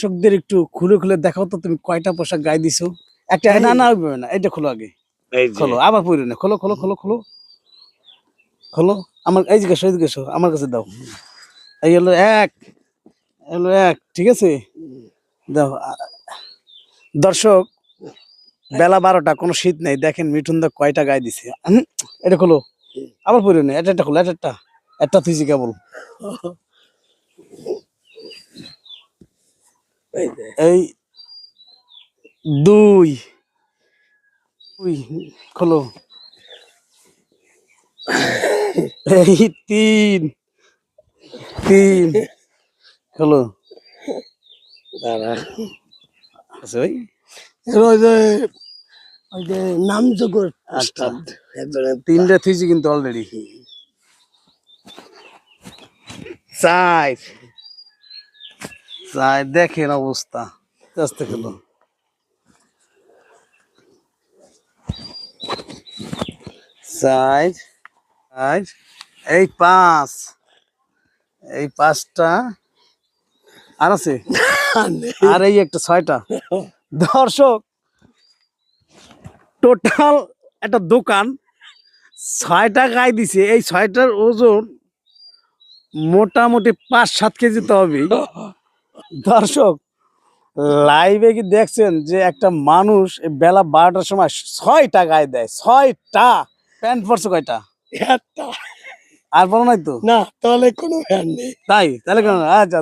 দর্শকদের একটু খুলে খুলে দেখাও তো তুমি কয়টা পোশাক গায়ে দিছো? একটা না না না এটা খোলো আগে। খোলো আবার পরে না খোলো খোলো খোলো খোলো। খোলো আমার এই জিজ্ঞাসা এই জিজ্ঞাসা আমার কাছে দাও। এই হলো এক হলো এক ঠিক আছে? দাও দর্শক বেলা বারোটা কোনো শীত নেই দেখেন মিঠুন দা কয়টা গায়ে দিছে। এটা খোলো আবার পরে না এটা একটা খোলো এটা একটা একটা তুইছি কেবল এই দুই দুই খোলো। এই তিন তিন খোলো। দাঁড়া আছে ওই ওই যে ওই যে নাম আচ্ছা। তিনটা থুইছি কিন্তু অলরেডি চার। চার দেখেন অবস্থা। আস্তে খেলো চার চার এই পাঁচ। এই পাঁচটা, আর আছে? আর এই একটা, ছয়টা। দর্শক, টোটাল একটা দোকান ছয়টা গায়ে দিছে। এই ছয়টার ওজন মোটামুটি পাঁচ সাত কেজি তো হবে দর্শক লাইভে কি দেখছেন যে একটা মানুষ এই বেলা বারোটার সময় ছয়টা গায়ে দেয়? ছয়টা? প্যান্ট পরছে কয়টা? একটা। আর বলো নাই তো? না তাহলে কোনো ফ্যান নেই। তাই? তাহলে কেন আচ্ছা